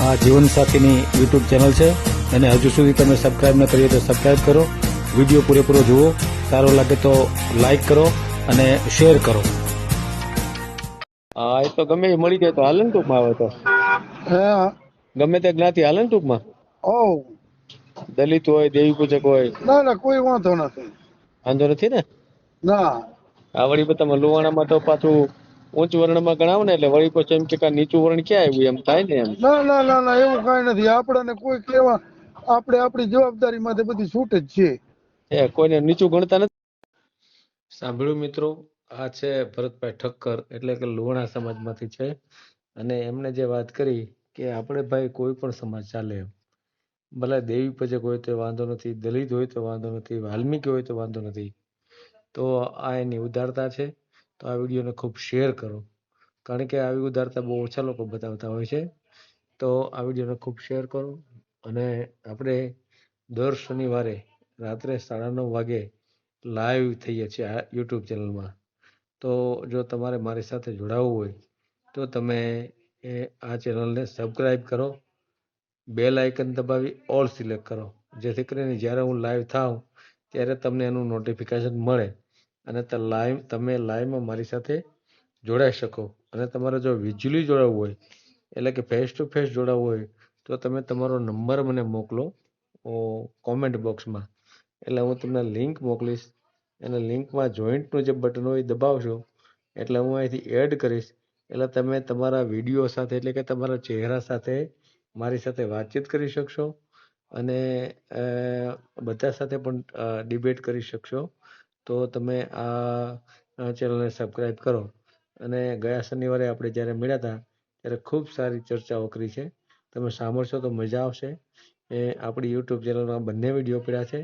આ જીવનસાથીની YouTube channel છે. અને હજુ સુધી તમે સબસ્ક્રાઈબ ન કરીએ તો સબસ્ક્રાઇબ કરો. વીડિયો પૂરેપૂરો જુઓ. સારો લાગે તો લાઈક કરો અને શેર કરો. હા એ તો ગમે એ મળી જાય તો હાલે ને ટૂંકમાં આવે તો. હે. ગમે તે જ્ઞાતિ હાલે ને ટૂંકમાં? ઓ દલિત હોય દેવી પૂજક હોય. ના ના કોઈ વાંધો નથી. વાંધો નથી ને? ના. આ વળી તમે લુવાણામાં તો પાછું ઊંચ વર્ણમાં ગણાવો ને એટલે વળી પછી એમ કે નીચું વર્ણ ક્યાં આવ્યું? એમ થાય ને એમ. ના ના ના ના એવું કઈ નથી. આપણને કોઈ કેવા આપણે આપણી જવાબદારી માંથી બધી છૂટ જ છે. એ કોઈને નીચું ગણતા નથી? સાંભળ્યું મિત્રો આ છે ભરતભાઈ ઠક્કર એટલે કે લુહાણા સમાજમાંથી છે. અને એમને જે વાત કરી કે આપણે ભાઈ કોઈ પણ સમાજ ચાલે ભલે દેવી પૂજક હોય તો વાંધો નથી દલિત હોય તો વાંધો નથી વાલ્મીકી હોય તો વાંધો નથી. તો આ એની ઉદારતા છે. તો આ વિડીયોને ખૂબ શેર કરો. કારણ કે આવી ઉદારતા બહુ ઓછા લોકો બતાવતા હોય છે. તો આ વિડીયોને ખૂબ શેર કરો અને આપણે દર શનિવારે રાત્રે સાડા નવ વાગે લાઈવ થઈએ છીએ આ યુટ્યુબ ચેનલમાં. તો જો તમારે મારી સાથે જોડાવવું હોય, તો તમે એ આ ચેનલને સબસ્ક્રાઈબ કરો. બેલ આઇકન દબાવી ઓલ સિલેક્ટ કરો. જેથી કરીને જ્યારે હું લાઈવ થાઉં, ત્યારે તમને એનું નોટિફિકેશન મળે. અને લાઈવ તમે લાઈવમાં મારી સાથે જોડાઈ શકો. અને તમારે જો વીજળી જોડાવવું હોય, એટલે કે ફેસ ટુ ફેસ જોડાવવું હોય, તો તમે તમારો નંબર મને મોકલો કોમેન્ટ બોક્સમાં એટલે હું તમને લિંક મોકલીશ, અને લિંકમાં જોઈન્ટનું જે બટન હોય એ દબાવશો એટલે હું અહીંથી એડ કરીશ. એટલે તમે તમારા વીડિયો સાથે, એટલે કે તમારા ચહેરા સાથે મારી સાથે વાતચીત કરી શકશો. અને બધા સાથે પણ ડિબેટ કરી શકશો. તો તમે આ ચેનલને સબસ્ક્રાઈબ કરો. અને ગયા શનિવારે આપણે જ્યારે મળ્યા હતા, ત્યારે ખૂબ સારી ચર્ચાઓ કરી છે. તમે સાંભળશો તો મજા આવશે. એ આપણી યુટ્યુબ ચેનલમાં બંને વીડિયો પડ્યા છે.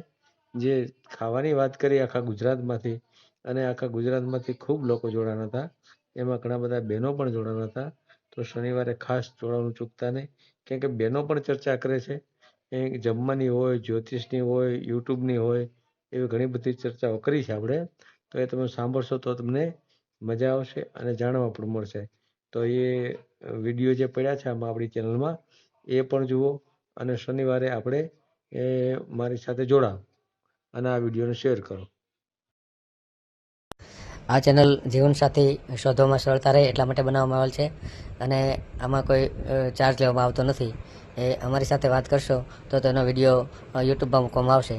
જે ખાવાની વાત કરી આખા ગુજરાતમાંથી, અને આખા ગુજરાતમાંથી ખૂબ લોકો જોડાણા હતા. એમાં ઘણા બધા બહેનો પણ જોડાણા હતા. તો શનિવારે ખાસ જોડાવાનું ચૂકતા નહીં. કેમ કે બહેનો પણ ચર્ચા કરે છે. એ જમવાની હોય, જ્યોતિષની હોય, યુટ્યુબની હોય એવી ઘણી બધી ચર્ચાઓ કરી છે આપણે. તો એ તમે સાંભળશો તો તમને મજા આવશે અને જાણવા પણ મળશે. તો એ વીડિયો જે પડ્યા છે આમાં આપણી ચેનલમાં, એ પણ જુઓ અને શનિવારે આપણે એ મારી સાથે જોડાઓ અને આ વિડીયોને શેર કરો. આ ચેનલ જીવનસાથી શોધવામાં સરળતા રહે એટલા માટે બનાવવામાં આવેલ છે અને આમાં કોઈ ચાર્જ લેવામાં આવતો નથી. એ અમારી સાથે વાત કરશો તો તેનો વીડિયો યુટ્યુબમાં મૂકવામાં આવશે.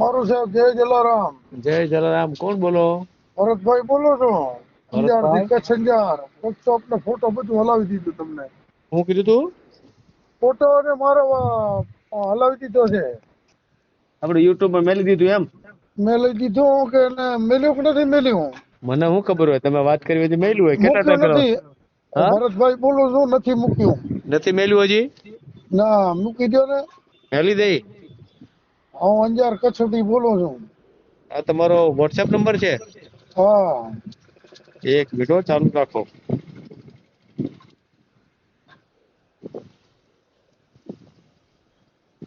મારું સાહેબ જય જલારામ. જય જલારામ. કોણ બોલો? ભરતભાઈ બોલો છો. અંજાર ભરતભાઈ? કચ્છ અંજાર વર્કશોપ ને ફોટો બધું હલાવી દીધું તમને. હું કીધું તું? ફોટો ને મારો હલાવી દીધો છે. આપણે યુટ્યુબમાં મેલી દીધું એમ? મેલી દીધું કે મેલ્યું કે નથી મેલ્યું? મને શું ખબર હોય? તમે વાત કરી હતી મેલ્યું હોય. કેટલા ટાઈમ? ભરતભાઈ બોલું છું નથી મૂક્યું. નથી મેલ્યું હજી? ના મૂકી દો ને. મેલી દઈ હું અંજાર કચ્છથી બોલું છું. આ તમારો વોટ્સએપ નંબર છે? હા. એક મિનિટ ચાલુ રાખો.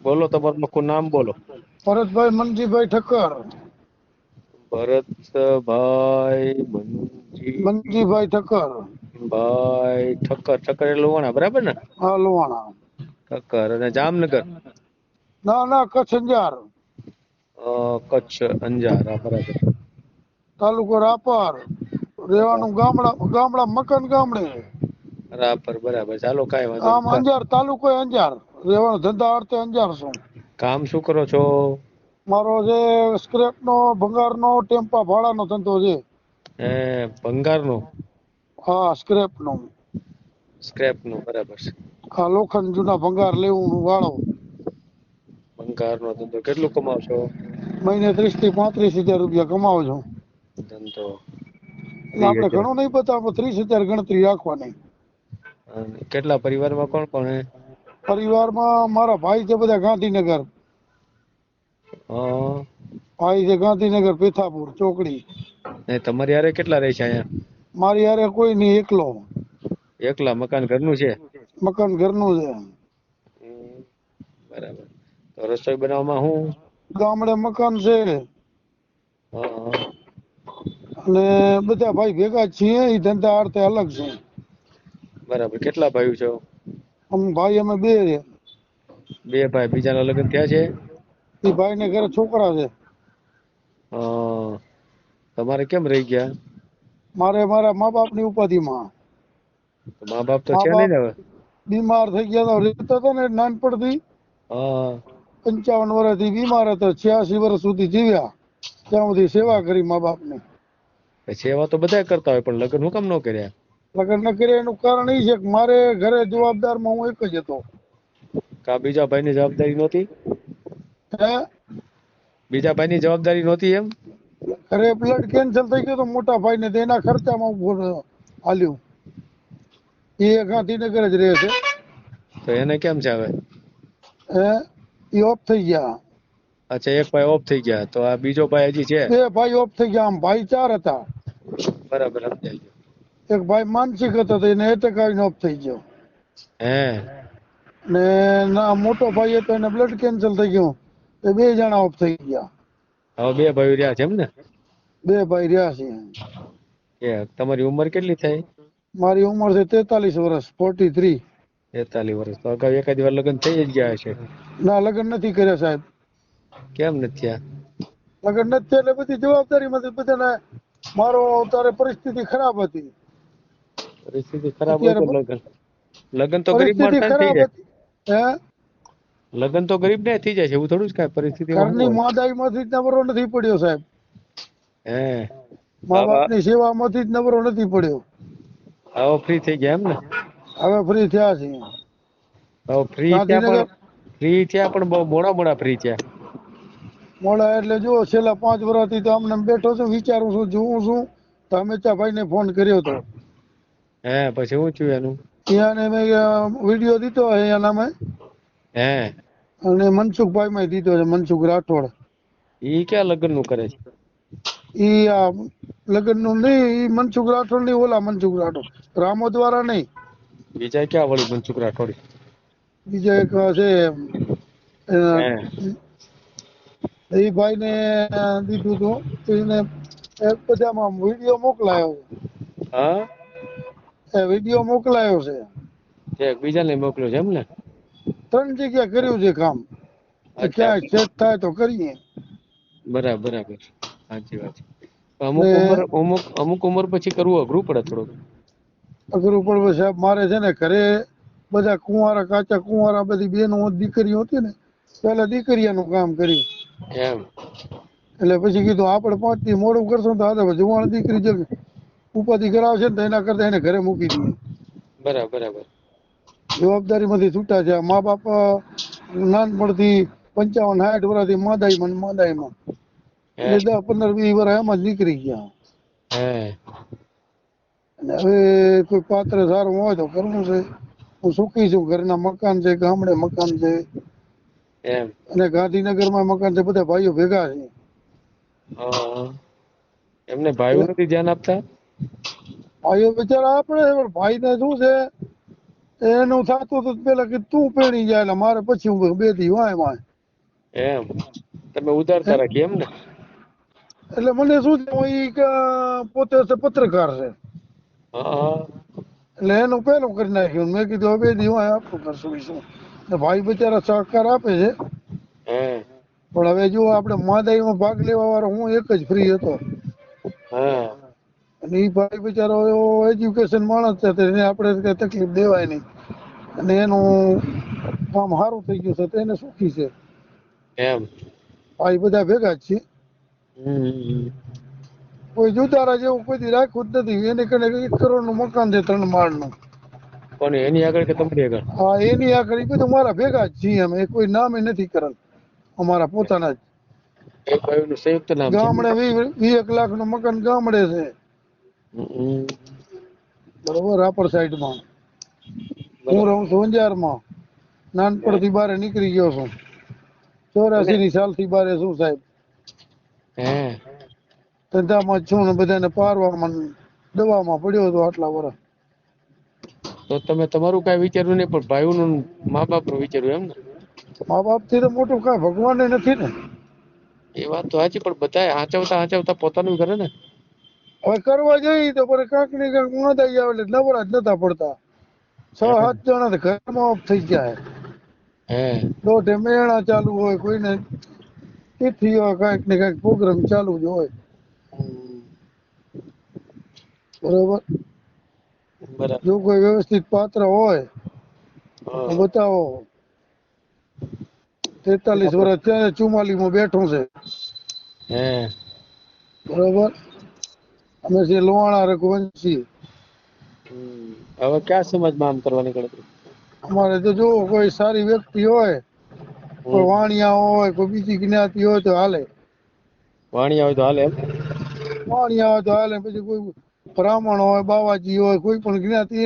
બોલો તમારું આખું નામ બોલો. ભરતભાઈ મનજીભાઈ ઠક્કર. ભરતભાઈ મનજી મનજીભાઈ ઠક્કર. ભાઈ ઠક્કર ઠક્કર એ લોવાણા બરાબર ને? હા લોહાણા. ઠક્કર અને જામનગર. ના ના કચ્છ અંજાર. કચ્છ અંજાર બરાબર. તાલુકો રાપર. રહેવાનું ગામડા ગામડા મકાન ગામડે. રાપર બરાબર. ચાલો કાંઈ વાંધો આમ અંજાર તાલુકો અંજાર. રહેવાનું ધંધા અર્થે અંજાર છું કામ શું કરો છો? મારો જે સ્ક્રેપ નો ભંગાર નો ટેમ્પા ભાડાનો ધંધો છે. એ ભંગારનું? હા સ્ક્રેપ નો સ્ક્રેપનું બરાબર છે. હા લોખંડ જૂના ભંગાર લેવું વાળો. ભંગારનો ધંધો કેટલું કમાવશો મહિને ત્રીસથી પાંત્રીસ હજાર રૂપિયા કમાવો છું. ધંધો. આપણે ઘણું નહીં બતાવો ત્રીસ હજાર ગણતરી રાખવાની. કેટલા પરિવારમાં કોણ કોણ હે? પરિવારમાં મારા ભાઈ છે બધા ગાંધીનગર. હા. ભાઈ છે ગાંધીનગર પેથાપુર ચોકડી. ને તમારી હારે કેટલા રહે છે અહીંયા? મારી હારે કોઈ નહીં એકલો. એકલા મકાન ઘરનું છે? મકાન ઘરનું છે. બરાબર. તો રસોઈ બનાવવામાં હું? ગામડે મકાન છે. અને બધા ભાઈ ભેગા છીએ એ ધંધા અર્થે અલગ છે. બરાબર. કેટલા ભાઈઓ છો? અમે ભાઈ અમે બે. બે ભાઈ. બીજાના લગ્ન થયા છે? એ ભાઈ ને ઘરે છોકરા છે. તમારે કેમ રહી ગયા? મારે મારા મા બાપની ઉપાધિ માં મા બાપ તો છે નહીં ને હવે? બીમાર થઈ ગયા તો રહેતો હતો ને નાનપણથી. હા. પંચાવન વર્ષથી બીમાર હતા છ્યાસી વર્ષ સુધી જીવ્યા. ત્યાં સુધી સેવા કરી મા બાપની. તો સેવા તો બધા કરતા હોય પણ લગ્ન હું કામ ન કર્યા. લગ્ન ન કર્યા એનું કારણ એ છે કે મારે ઘરે જવાબદારમાં હું એક જ હતો. કા બીજા ભાઈની જવાબદારી નહોતી? હે? બીજા ભાઈની જવાબદારી નહોતી એમ? ઘરે બ્લડ કેન્સર થઈ ગયું તો મોટા ભાઈને તો એના ખર્ચામાં ઉભું હાલ્યું. એ ગાંધીનગર જ રહે છે. તો એને કેમ છે હવે હે? એ ઓફ થઈ ગયા. અચ્છા એક ભાઈ ઓફ થઈ ગયા. તો આ બીજો ભાઈ હજી છે? બે ભાઈ ઓફ થઈ ગયા આમ ભાઈ ચાર હતા. બરાબર સમજાઈ ગયું. એક ભાઈ માનસિક હતો તો એને એટેક આવીને ઓફ થઈ ગયો. હે? ને ના મોટો ભાઈ હતો એને બ્લડ કેન્સલ થઈ ગયું. એ બે જણા ઓફ થઈ ગયા. હવે બે ભાઈ રહ્યા છે એમ ને? બે ભાઈ રહ્યા છે. તમારી ઉંમર કેટલી થઈ? મારી ઉંમર છે તેતાલીસ વર્ષ ફોર્ટી થ્રી તેતાલીસ વર્ષ. તો અગાઉ એકાદ વાર લગ્ન થઈ જ ગયા છે ના લગ્ન નથી કર્યા સાહેબ. કેમ નથી થયા? લગ્ન નથી એટલે બધી જવાબદારીમાંથી બધાને મારો અત્યારે પરિસ્થિતિ ખરાબ હતી. પરિસ્થિતિ ખરાબ હોય તો લગ્ન. લગ્ન તો ગરીબ માણસ થઈ જાય. હે? લગ્ન તો ગરીબ ને થઈ જાય છે. એવું થોડું જ કાંઈ પરિસ્થિતિ ઘરની માદાઈમાંથી જ નવરો નથી પડ્યો સાહેબ. હે. મા બાપની સેવા સેવામાંથી જ નવરો નથી પડ્યો. આવો ફ્રી થઈ ગયા એમ ને? હવે ફ્રી થયા છે. હવે ફ્રી થયા પણ ફ્રી થયા પણ બહુ મોડા મોડા ફ્રી થયા. મોડા એટલે જો છેલ્લા પાંચ વર્ષથી તો અમને બેઠો છું વિચારું છું જોઉં છું. તો અમિતા ભાઈને ફોન કર્યો હતો હે પછી હું છું એનું? ત્યાં ને મેં વીડિયો દીધો એના નામે હે. અને મનસુખભાઈ માં દીધો છે મનસુખ રાઠોડ. ઈ ક્યાં લગ્નનું કરે છે? ઈ આ લગ્નનું નહીં ઈ મનસુખ રાઠોડ નહીં ઓલા મનસુખ રાઠોડ. રામો દ્વારા નહીં. બીજા ક્યાં વળી મનસુખ રાઠોડ? બીજા એક છે? હે એ ભાઈ ને દીધું હતું તો એને એક બધામાં વીડિયો મોકલાયો. હા? એ વીડિયો મોકલાયો છે. છે બીજાને મોકલ્યો છે એમ ને? ત્રણ જગ્યા કર્યું છે કામ. ક્યાંય સેટ થાય તો કરીએ. બરાબર બરાબર. સાચી વાત અમુક ઉંમર અમુક અમુક ઉંમર પછી કરવું અઘરું પડે થોડુંક. અઘરું પડવે સાહેબ મારે છે ને ઘરે બધા કુંવારા કાચા કુંવારા બધી બેનો દીકરીઓ હતી ને પેલા દીકરીયાનું કામ કર્યું. એટલે પછી કીધું આપણે પાંચથી મોડું કરશું તો હાથે જુવાણ દીકરી જે ઉપાધિ કરાવશે ને તો એના કરતા એને ઘરે મૂકી દઈએ. બરાબર બરાબર. જવાબદારીમાંથી છૂટા છે મા બાપ નાનપણ નાનપણથી પંચાવન સાઠ વર્ષથી માદાઈમાં માદાઈ માદાઈમાં એટલે દસ પંદર વીસ વર્ષ એમાં જ નીકળી ગયા. હવે કોઈ પાત્ર સારું હોય તો કરવું છે. હું સુખી છું ઘરના મકાન છે ગામડે મકાન છે. એમ. અને ગાંધીનગરમાં મકાન છે બધા ભાઈઓ ભેગા છે. એમને ભાઈઓ નથી ધ્યાન આપતા? ભાઈઓ બિચારા આપણે ભાઈને શું છે? એનું થતું હતું પેલા કે તું પેણી જાય એટલે મારે પછી હું બેથી વાય વાય એમ. તમે ઉદારતા રાખી એમ ને એટલે મને શું છે હું પોતે પત્રકાર છે. એટલે એનું પેલું કરી નાખ્યું. મેં કીધું હવે દી આપણું કરશું શું ને ભાઈ બિચારા સહકાર આપે છે. પણ હવે જો આપણે માદાઈમાં ભાગ લેવા વાળો હું એક જ ફ્રી હતો. અને એ ભાઈ બિચારો એવો એજ્યુકેશન માણસ છે એને આપણે કઈ તકલીફ દેવાય નહીં. અને એનું કામ સારું થઈ ગયું છે તો એને સુખી છે. એમ. ભાઈ બધા ભેગા જ છે હમ. કોઈ જુદારા જેવું કોઈ રાખ્યું જ નથી. એને કને એક કરોડનું મકાન છે ત્રણ માળનું. કોની? એની આગળ કે તમારી આગળ? હા એની આગળ એ બધું મારા ભેગા જ છીએ અમે. કોઈ નામે નથી કરેલ. અમારા પોતાના જ. એક ભાઈનું સંયુક્ત નામ ગામડે વી વી એક લાખનું મકાન ગામડે છે. બરોબર રાપર સાઈડમાં હું રહું છું અંજારમાં. નાનપણથી બારે નીકળી ગયો છું. ચોરાસી ની સાલથી બારે છું સાહેબ. હે. ધંધામાં છું ને બધાને પારવામાં ને દવામાં પડ્યો હતો આટલા વર્ષ. તો તમે તમારું કાંઈ વિચાર્યું નહીં પણ ભાઈઓનું મા બાપનું વિચાર્યું એમ ને? મા બાપથી તો મોટું કાંઈ ભગવાન નથી ને. એ વાત તો સાચી પણ બધા હાચવતા હાચવતા પોતાનું કરે ને? હવે કરવા જોઈએ તો પણ કાંક ને કાંક મોંધાઈ આવે એટલે નવરા જ નતા પડતા. છ સાત જણા તો ઘરમાં ઓફ થઈ જાય હે. દોઢે મેળા ચાલુ હોય કોઈને તિથિ હોય કાંઈક ને કાંઈક પ્રોગ્રામ ચાલુ જ હોય. બરોબર? જો કોઈ વ્યવસ્થિત પાત્ર હોય તો બતાવો. તેતાલીસ વર્ષ ત્યાં ચુમ્માલીસમાં બેઠું છે. બરોબર? અમે છે લોહાણા રઘુવંશી. હવે ક્યાં સમાજમાં આમ કરવાની ગણતરી? અમારે તો જો કોઈ સારી વ્યક્તિ હોય કોઈ વાણિયા હોય કોઈ બીજી જ્ઞાતિ હોય તો હાલે. વાણિયા હોય તો હાલે એમ? વાણિયા આવે તો હાલે પછી કોઈ બ્રાહ્મણ હોય બાવાજી હોય કોઈ પણ જ્ઞાતિ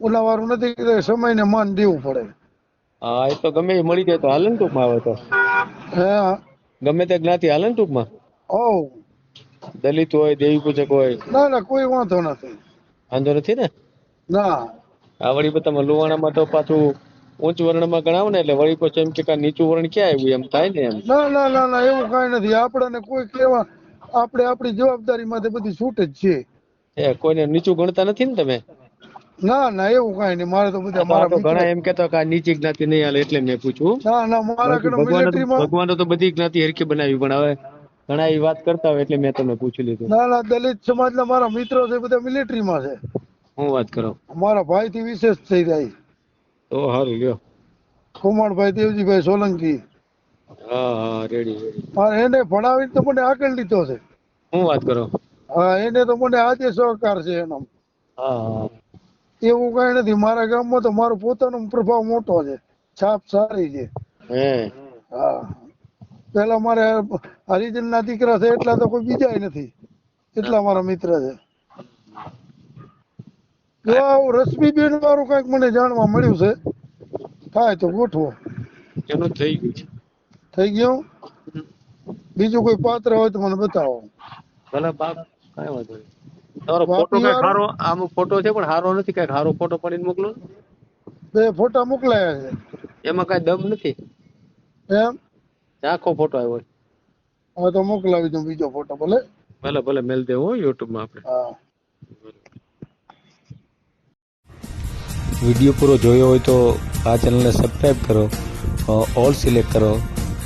ઓલા વાળું નથી કે સમયને માન દેવું પડે. હા એ તો ગમે મળી જાય તો હાલે ને ટૂંકમાં આવે તો. હા. ગમે તે જ્ઞાતિ હાલે ને ટૂંકમાં? ઓ દલિત હોય દેવી પૂજક હોય. ના ના કોઈ વાંધો નથી. વાંધો નથી ને? ના. આ વળી પણ તમે લુવાણામાં તો પાછું ઊંચ વર્ણમાં ગણાવો ને એટલે વળી પછી એમ કે નીચું વર્ણ ક્યાં આવ્યું એમ થાય ને એમ? ના ના ના ના એવું કઈ નથી. આપણને કોઈ કેવા આપણે આપણી જવાબદારી માંથી બધી છૂટ જ છે. એ કોઈને નીચું ગણતા નથી ને તમે? ના ના એવું કઈ નહીં. મારે તો બધા તો મારા ઘણા એમ કેતા કે નીચી જ્ઞાતિ નહીં હાલે એટલે મેં પૂછ્યું. ના ના મારા ઘણા તો- મિલિટરીમાં ભગવાને તો બધી જ્ઞાતિ હરખી બનાવી પણ હવે ઘણા એ વાત કરતા હોય એટલે મેં તમને પૂછી લીધું. ના ના દલિત સમાજના મારા મિત્રો છે બધા મિલિટરીમાં છે. હું વાત કરો? મારા ભાઈ થી વિશેષ થઈ જાય. તો સારું લ્યો. કુમારભાઈ દેવજીભાઈ સોલંકી. હા રેડી એને ભણાવીને તો મને આગળ લીધો છે. શું વાત કરો? હા એને તો મને આજે સહકાર છે એનો. હા એવું કઈ નથી મારા ગામમાં તો મારો પોતાનો પ્રભાવ મોટો છે. છાપ સારી છે. હે. હા. પેલા મારે હરિજન ના દીકરા છે એટલા તો કોઈ બીજા નથી. એટલા મારા મિત્ર છે. જો બેન રશ્મિબેન વાળું કંઈક મને જાણવા મળ્યું છે થાય તો ગોઠવો. એનું થઈ ગયું છે. થઈ ગયું બીજું કોઈ પાત્ર હોય તો મને બતાવો ભલે બાપ કાંઈ વાંધો નહીં તમારો બાપ ફોટો કઈ યાર. સારો આમ ફોટો છે પણ સારો નથી કઈ સારો ફોટો પાડીને મોકલો ને. બે ફોટા મોકલાયા એમાં કઈ દમ નથી છે એમ આખો ફોટો આવ્યો હવે તો મોકલાવી દઉં બીજો ફોટો ભલે ભલે ભલે મેલ દેવો યુટ્યુબમાં આપણે હા વીડિયો પૂરો જોયો હોય તો આ ચેનલને સબસ્ક્રાઈબ કરો અ, ઓલ સિલેક્ટ કરો અ,